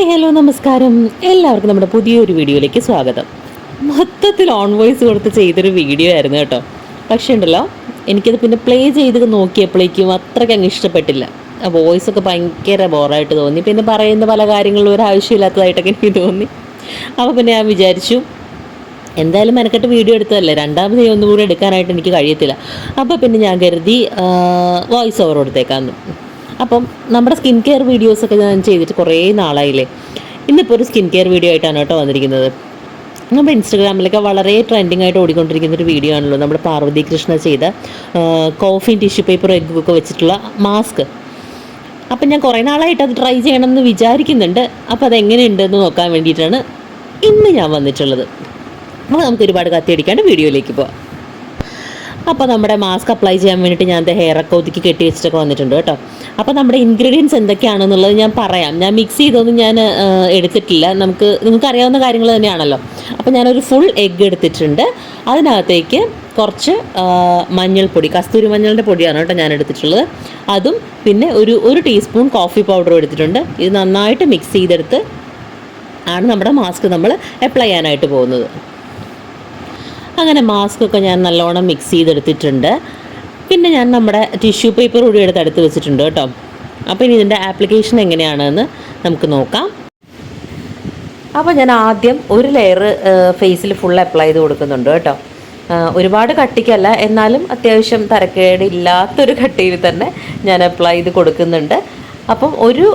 Hi hello നമസ്കാരം. എല്ലാവർക്കും നമ്മുടെ പുതിയൊരു വീഡിയോയിലേക്ക് സ്വാഗതം. മൊത്തത്തിൽ ഓൺ വോയിസ് കൊടുത്ത് ചെയ്തൊരു വീഡിയോ ആയിരുന്നു കേട്ടോ. പക്ഷേ ഉണ്ടല്ലോ എനിക്കത് പിന്നെ പ്ലേ ചെയ്ത് നോക്കിയപ്പോഴേക്കും അത്രയ്ക്ക് അങ്ങ് ഇഷ്ടപ്പെട്ടില്ല. ആ വോയിസ് ഒക്കെ ഭയങ്കര ബോറായിട്ട് തോന്നി. പിന്നെ പറയുന്ന പല കാര്യങ്ങളും ഒരു ആവശ്യമില്ലാത്തതായിട്ടൊക്കെ എനിക്ക് തോന്നി. അപ്പോൾ പിന്നെ ഞാൻ വിചാരിച്ചു എന്തായാലും മെനക്കെട്ട് വീഡിയോ എടുത്തതല്ലേ? രണ്ടാമത് ഒന്നും കൂടി എടുക്കാനായിട്ട് എനിക്ക് കഴിയത്തില്ല. അപ്പോൾ പിന്നെ ഞാൻ കരുതി വോയിസ് ഓവർ കൊടുത്തേക്കാന്ന്. അപ്പം നമ്മുടെ സ്കിൻ കെയർ വീഡിയോസൊക്കെ ഞാൻ ചെയ്തിട്ട് കുറേ നാളായില്ലേ. ഇന്നിപ്പോൾ ഒരു സ്കിൻ കെയർ വീഡിയോ ആയിട്ടാണ് കേട്ടോ വന്നിരിക്കുന്നത്. നമ്മുടെ ഇൻസ്റ്റഗ്രാമിലൊക്കെ വളരെ ട്രെൻഡിങ് ആയിട്ട് ഓടിക്കൊണ്ടിരിക്കുന്ന ഒരു വീഡിയോ ആണല്ലോ നമ്മുടെ പാർവതി കൃഷ്ണ ചെയ്ത കോഫിൻ ടിഷ്യൂ പേപ്പർ എഗ് ഒക്കെ വെച്ചിട്ടുള്ള മാസ്ക് അപ്പം ഞാൻ കുറേ നാളായിട്ട് അത് ട്രൈ ചെയ്യണമെന്ന് വിചാരിക്കുന്നുണ്ട്. അപ്പോൾ അത് എങ്ങനെയുണ്ടെന്ന് നോക്കാൻ വേണ്ടിയിട്ടാണ് ഇന്ന് ഞാൻ വന്നിട്ടുള്ളത്. അപ്പോൾ നമുക്ക് ഒരുപാട് കത്തിയടിക്കാണ്ട് വീഡിയോയിലേക്ക് പോവാം. അപ്പോൾ നമ്മുടെ മാസ്ക് അപ്ലൈ ചെയ്യാൻ വേണ്ടിയിട്ട് ഞാൻ എന്റെ ഹെയറൊക്കെ ഒതുക്കി കെട്ടി വെച്ചിട്ടൊക്കെ വന്നിട്ടുണ്ട് കേട്ടോ. അപ്പോൾ നമ്മുടെ ഇൻഗ്രീഡിയൻസ് എന്തൊക്കെയാണെന്നുള്ളത് ഞാൻ പറയാം. ഞാൻ മിക്സ് ചെയ്തൊന്നും ഞാൻ എടുത്തിട്ടില്ല. നമുക്ക് നിങ്ങൾക്ക് അറിയാവുന്ന കാര്യങ്ങൾ തന്നെയാണല്ലോ. അപ്പോൾ ഞാനൊരു ഫുൾ എഗ്ഗ് എടുത്തിട്ടുണ്ട്. അതിനകത്തേക്ക് കുറച്ച് മഞ്ഞൾപ്പൊടി കസ്തൂരി മഞ്ഞളിന്റെ പൊടിയാണ് കേട്ടോ ഞാൻ എടുത്തിട്ടുള്ളത്. അതും പിന്നെ ഒരു ഒരു ടീസ്പൂൺ കോഫി പൗഡർ എടുത്തിട്ടുണ്ട്. ഇത് നന്നായിട്ട് മിക്സ് ചെയ്തെടുത്ത് ആണ് നമ്മുടെ മാസ്ക് നമ്മൾ അപ്ലൈ ചെയ്യാനായിട്ട് പോകുന്നത്. അങ്ങനെ മാസ്ക് ഒക്കെ ഞാൻ നല്ലോണം മിക്സ് ചെയ്തെടുത്തിട്ടുണ്ട്. പിന്നെ ഞാൻ നമ്മുടെ ടിഷ്യൂ പേപ്പർ കൂടി എടുത്ത് അടുത്ത് വെച്ചിട്ടുണ്ട് കേട്ടോ. അപ്പോൾ ഇനി ഇതിന്റെ ആപ്ലിക്കേഷൻ എങ്ങനെയാണെന്ന് നമുക്ക് നോക്കാം. അപ്പോൾ ഞാൻ ആദ്യം ഒരു ലെയർ ഫേസിൽ ഫുൾ അപ്ലൈ ചെയ്ത് കൊടുക്കുന്നുണ്ട് കേട്ടോ. ഒരുപാട് കട്ടിക്കല്ല എന്നാലും അത്യാവശ്യം തരക്കേടില്ലാത്തൊരു കട്ടിയിൽ തന്നെ ഞാൻ അപ്ലൈ ചെയ്ത് കൊടുക്കുന്നുണ്ട്. അപ്പം ഒരു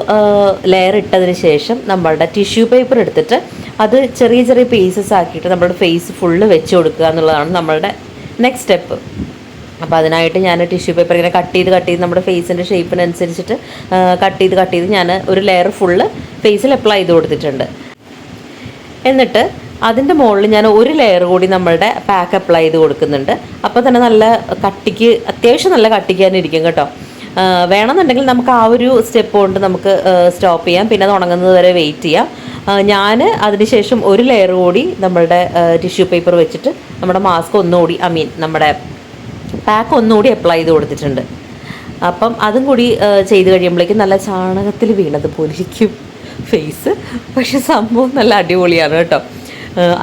ലെയർ ഇട്ടതിന് ശേഷം നമ്മളുടെ ടിഷ്യൂ പേപ്പർ എടുത്തിട്ട് അത് ചെറിയ ചെറിയ പീസസ് ആക്കിയിട്ട് നമ്മുടെ ഫേസ് ഫുള്ള് വെച്ച് കൊടുക്കുക എന്നുള്ളതാണ് നമ്മളുടെ നെക്സ്റ്റ് സ്റ്റെപ്പ് അപ്പോൾ അതിനായിട്ട് ഞാൻ ടിഷ്യൂ പേപ്പർ ഇങ്ങനെ കട്ട് ചെയ്ത് കട്ട് ചെയ്ത് നമ്മുടെ ഫേസിന്റെ ഷേപ്പിനനുസരിച്ചിട്ട് കട്ട് ചെയ്ത് കട്ട് ചെയ്ത് ഞാൻ ഒരു ലെയർ ഫുള്ള് ഫേസിൽ അപ്ലൈ ചെയ്ത് കൊടുത്തിട്ടുണ്ട്. എന്നിട്ട് അതിന്റെ മുകളിൽ ഞാൻ ഒരു ലെയർ കൂടി നമ്മളുടെ പാക്ക് അപ്ലൈ ചെയ്ത് കൊടുക്കുന്നുണ്ട്. അപ്പോൾ തന്നെ നല്ല കട്ടിക്ക് അത്യാവശ്യം നല്ല കട്ടിക്ക് തന്നെ ഇരിക്കും കേട്ടോ. വേണമെന്നുണ്ടെങ്കിൽ നമുക്ക് ആ ഒരു സ്റ്റെപ്പ് കൊണ്ട് നമുക്ക് സ്റ്റോപ്പ് ചെയ്യാം. പിന്നെ അത് ഉണങ്ങുന്നത് വരെ വെയിറ്റ് ചെയ്യാം. ഞാൻ അതിനുശേഷം ഒരു ലെയർ കൂടി നമ്മളുടെ ടിഷ്യൂ പേപ്പർ വെച്ചിട്ട് നമ്മുടെ മാസ്ക് ഒന്നുകൂടി ഐ മീൻ നമ്മുടെ പാക്ക് ഒന്നുകൂടി അപ്ലൈ ചെയ്ത് കൊടുത്തിട്ടുണ്ട്. അപ്പം അതും കൂടി ചെയ്ത് കഴിയുമ്പോഴേക്കും നല്ല ചാണകത്തിൽ വീണത് പോലെ ഇരിക്കും ഫേസ്. പക്ഷെ സംഭവം നല്ല അടിപൊളിയാണ് കേട്ടോ.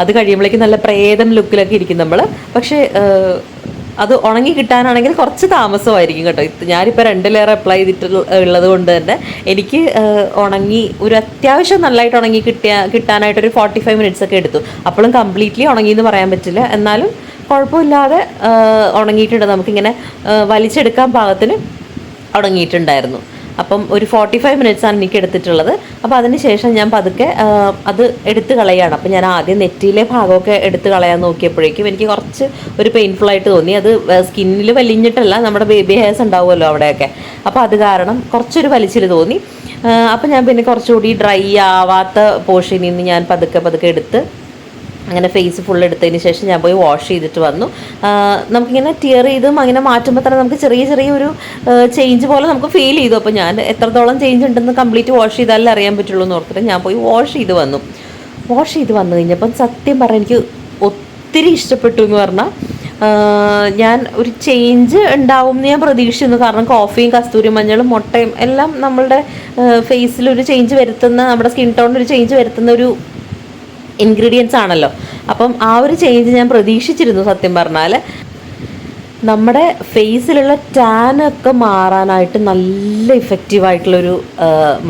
അത് കഴിയുമ്പോഴേക്കും നല്ല പ്രേതം ലുക്കിലൊക്കെ ഇരിക്കും നമ്മൾ പക്ഷേ അത് ഉണങ്ങി കിട്ടാനാണെങ്കിൽ കുറച്ച് താമസമായിരിക്കും കേട്ടോ. ഞാനിപ്പോൾ രണ്ട് ലെയർ അപ്ലൈ ചെയ്തിട്ട് ഉള്ളത് കൊണ്ട് തന്നെ എനിക്ക് ഉണങ്ങി ഒരു അത്യാവശ്യം നല്ലതായിട്ട് ഉണങ്ങി കിട്ടിയ കിട്ടാനായിട്ട് ഒരു ഫോർട്ടി ഫൈവ് മിനിറ്റ്സ് ഒക്കെ എടുത്തു. അപ്പോഴും കംപ്ലീറ്റ്ലി ഉണങ്ങി എന്ന് പറയാൻ പറ്റില്ല. എന്നാലും കുഴപ്പമില്ലാതെ ഉണങ്ങിയിട്ടുണ്ട്. നമുക്കിങ്ങനെ വലിച്ചെടുക്കാൻ പാകത്തിന് ഉണങ്ങിയിട്ടുണ്ടായിരുന്നു. അപ്പം ഒരു ഫോർട്ടി ഫൈവ് മിനിറ്റ്സ് ആണ് എനിക്ക് എടുത്തിട്ടുള്ളത്. അപ്പോൾ അതിന് ശേഷം ഞാൻ പതുക്കെ അത് എടുത്ത് കളയാണ്. അപ്പം ഞാൻ ആദ്യം നെറ്റിയിലെ ഭാഗമൊക്കെ എടുത്ത് കളയാൻ നോക്കിയപ്പോഴേക്കും എനിക്ക് കുറച്ച് ഒരു പെയിൻഫുൾ ആയിട്ട് തോന്നി. അത് സ്കിന്നിൽ വലിഞ്ഞിട്ടല്ല നമ്മുടെ ബേബി ഹെയർസ് ഉണ്ടാവുമല്ലോ അവിടെയൊക്കെ. അപ്പോൾ അത് കാരണം കുറച്ചൊരു വലിച്ചിൽ തോന്നി. അപ്പം ഞാൻ പിന്നെ കുറച്ചുകൂടി ഡ്രൈ ആവാത്ത പോർഷനിൽ നിന്ന് ഞാൻ പതുക്കെ പതുക്കെ എടുത്ത് അങ്ങനെ ഫേസ് ഫുൾ എടുത്തതിന് ശേഷം ഞാൻ പോയി വാഷ് ചെയ്തിട്ട് വന്നു. നമുക്കിങ്ങനെ ടിയർ ചെയ്തും അങ്ങനെ മാറ്റുമ്പോൾ തന്നെ നമുക്ക് ചെറിയ ചെറിയ ഒരു ചേഞ്ച് പോലെ നമുക്ക് ഫീൽ ചെയ്തു. അപ്പോൾ ഞാൻ എത്രത്തോളം ചേഞ്ച് ഉണ്ടെന്ന് കംപ്ലീറ്റ് വാഷ് ചെയ്താലേ അറിയാൻ പറ്റുള്ളൂ എന്ന് ഓർത്തിട്ട് ഞാൻ പോയി വാഷ് ചെയ്ത് വന്നു. വാഷ് ചെയ്ത് വന്നു കഴിഞ്ഞപ്പം സത്യം പറഞ്ഞാൽ എനിക്ക് ഒത്തിരി ഇഷ്ടപ്പെട്ടു എന്ന് പറഞ്ഞാൽ ഞാൻ ഒരു ചേഞ്ച് ഉണ്ടാവും എന്ന് ഞാൻ പ്രതീക്ഷിക്കുന്നു കാരണം കോഫിയും കസ്തൂരി മഞ്ഞളും മുട്ടയും എല്ലാം നമ്മളുടെ ഫേസിൽ ഒരു ചേഞ്ച് വരുത്തുന്ന നമ്മുടെ സ്കിൻ ടോണിൽ ഒരു ചേഞ്ച് വരുത്തുന്ന ഒരു ഇൻഗ്രീഡിയൻസ് ആണല്ലോ. അപ്പം ആ ഒരു ചേഞ്ച് ഞാൻ പ്രതീക്ഷിച്ചിരുന്നു സത്യം പറഞ്ഞാൽ നമ്മുടെ ഫേസിലുള്ള ടാനൊക്കെ മാറാനായിട്ട് നല്ല ഇഫക്റ്റീവ് ആയിട്ടുള്ളൊരു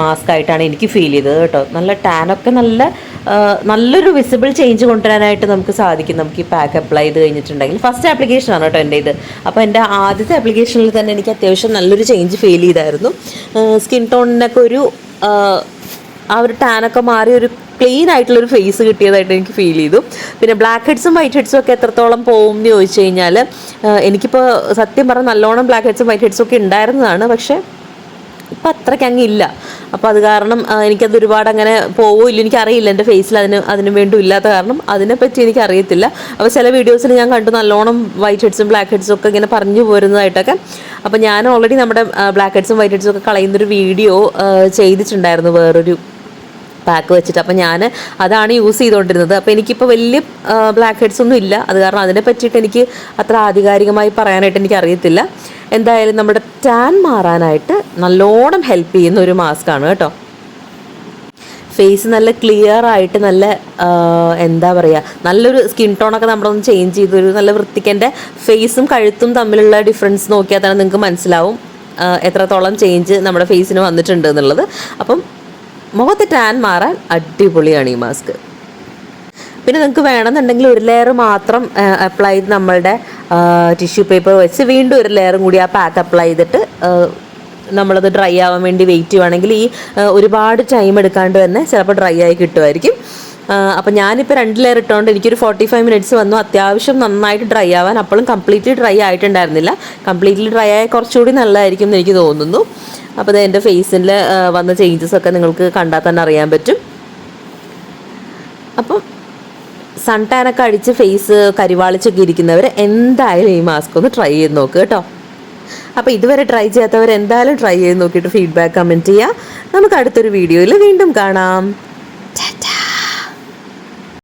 മാസ്ക് ആയിട്ടാണ് എനിക്ക് ഫീൽ ചെയ്തത് കേട്ടോ. നല്ല ടാനൊക്കെ നല്ല നല്ലൊരു വിസിബിൾ ചേഞ്ച് കൊണ്ടുവരാനായിട്ട് നമുക്ക് സാധിക്കും. നമുക്ക് ഈ പാക്ക് അപ്ലൈ ചെയ്ത് കഴിഞ്ഞിട്ടുണ്ടെങ്കിൽ. ഫസ്റ്റ് ആപ്ലിക്കേഷൻ ആണ് കേട്ടോ എന്റെ ഇത്. അപ്പോൾ എന്റെ ആദ്യത്തെ ആപ്ലിക്കേഷനിൽ തന്നെ എനിക്ക് അത്യാവശ്യം നല്ലൊരു ചേഞ്ച് ഫീൽ ചെയ്തായിരുന്നു. സ്കിൻ ടോണിനൊക്കെ ഒരു ആ ഒരു ടാനൊക്കെ മാറി ഒരു ക്ലീൻ ആയിട്ടുള്ളൊരു ഫേസ് കിട്ടിയതായിട്ട് എനിക്ക് ഫീൽ ചെയ്തു. പിന്നെ ബ്ലാക്ക് ഹെഡ്സും വൈറ്റ് ഹെഡ്സും ഒക്കെ എത്രത്തോളം പോകും എന്ന് ചോദിച്ചു കഴിഞ്ഞാൽ എനിക്കിപ്പോൾ സത്യം പറഞ്ഞാൽ നല്ലോണം ബ്ലാക്ക് ഹെഡ്സും വൈറ്റ് ഹെഡ്സും ഒക്കെ ഉണ്ടായിരുന്നതാണ്. പക്ഷേ ഇപ്പം അത്രയ്ക്ക് അങ്ങ് ഇല്ല. അപ്പോൾ അത് കാരണം എനിക്കത് ഒരുപാട് അങ്ങനെ പോവോ ഇല്ല എനിക്കറിയില്ല. എന്റെ ഫേസിൽ അതിന് അതിന് വേണ്ടി ഇല്ലാത്ത കാരണം അതിനെപ്പറ്റി എനിക്കറിയത്തില്ല. അപ്പോൾ ചില വീഡിയോസിൽ ഞാൻ കണ്ടു നല്ലോണം വൈറ്റ് ഹെഡ്സും ബ്ലാക്ക് ഹെഡ്സും ഒക്കെ ഇങ്ങനെ പറഞ്ഞു പോരുന്നതായിട്ടൊക്കെ. അപ്പോൾ ഞാൻ ഓൾറെഡി നമ്മുടെ ബ്ലാക്ക് ഹെഡ്സും വൈറ്റ് ഹെഡ്സും ഒക്കെ കളയുന്നൊരു വീഡിയോ ചെയ്തിട്ടുണ്ടായിരുന്നു വേറൊരു പാക്ക് വെച്ചിട്ട്. അപ്പം ഞാൻ അതാണ് യൂസ് ചെയ്തുകൊണ്ടിരുന്നത് അപ്പോൾ എനിക്കിപ്പോൾ വലിയ ബ്ലാക്ക് ഹെഡ്സ് ഒന്നും ഇല്ല. അത് കാരണം അതിനെ പറ്റിയിട്ട് എനിക്ക് അത്ര ആധികാരികമായി പറയാനായിട്ട് എനിക്ക് അറിയത്തില്ല. എന്തായാലും നമ്മുടെ ടാൻ മാറാനായിട്ട് നല്ലോണം ഹെൽപ്പ് ചെയ്യുന്ന ഒരു മാസ്കാണ് കേട്ടോ. ഫേസ് നല്ല ക്ലിയർ ആയിട്ട് നല്ല എന്താ പറയുക നല്ലൊരു സ്കിൻ ടോണൊക്കെ നമ്മളൊന്ന് ചേഞ്ച് ചെയ്തൊരു നല്ല വൃത്തിക്ക് എന്റെ ഫേസും കഴുത്തും തമ്മിലുള്ള ഡിഫറൻസ് നോക്കിയാൽ തന്നെ നിങ്ങൾക്ക് മനസ്സിലാവും എത്രത്തോളം ചേഞ്ച് നമ്മുടെ ഫേസിന് വന്നിട്ടുണ്ട് എന്നുള്ളത്. അപ്പം മുഖത്ത് ടാൻ മാറാൻ അടിപൊളിയാണ് ഈ മാസ്ക് പിന്നെ നിങ്ങൾക്ക് വേണമെന്നുണ്ടെങ്കിൽ ഒരു ലെയർ മാത്രം അപ്ലൈ ചെയ്ത് നമ്മളുടെ ടിഷ്യൂ പേപ്പർ വെച്ച് വീണ്ടും ഒരു ലെയറും കൂടി ആ പാക്ക് അപ്ലൈ ചെയ്തിട്ട് നമ്മളത് ഡ്രൈ ആവാൻ വേണ്ടി വെയിറ്റ് ചെയ്യുവാണെങ്കിൽ ഈ ഒരുപാട് ടൈം എടുക്കാണ്ട് തന്നെ ചിലപ്പോൾ ഡ്രൈ ആയി കിട്ടുമായിരിക്കും. അപ്പം ഞാനിപ്പോൾ രണ്ട് ലെയർ ഇട്ടുകൊണ്ട് എനിക്കൊരു ഫോർട്ടി ഫൈവ് മിനിറ്റ്സ് വന്നു. അത്യാവശ്യം നന്നായിട്ട് ഡ്രൈ ആവാൻ. അപ്പോഴും കംപ്ലീറ്റ്ലി ഡ്രൈ ആയിട്ടുണ്ടായിരുന്നില്ല. കംപ്ലീറ്റ്ലി ഡ്രൈ ആയ കുറച്ചുകൂടി നല്ലതായിരിക്കും എന്ന് എനിക്ക് തോന്നുന്നു. അപ്പോൾ എന്റെ ഫേസിൽ വന്ന ചേഞ്ചസ് ഒക്കെ നിങ്ങൾക്ക് കണ്ടാൽ തന്നെ അറിയാൻ പറ്റും. അപ്പം സൺ ടാനൊക്കെ അടിച്ച് ഫേസ് കരിവാളിച്ചൊക്കെ ഇരിക്കുന്നവർ എന്തായാലും ഈ മാസ്ക് ഒന്ന് ട്രൈ ചെയ്ത് നോക്കുക കേട്ടോ. അപ്പോൾ ഇതുവരെ ട്രൈ ചെയ്യാത്തവർ എന്തായാലും ട്രൈ ചെയ്ത് നോക്കിയിട്ട് ഫീഡ്ബാക്ക് കമന്റ് ചെയ്യുക നമുക്ക് അടുത്തൊരു വീഡിയോയിൽ വീണ്ടും കാണാം.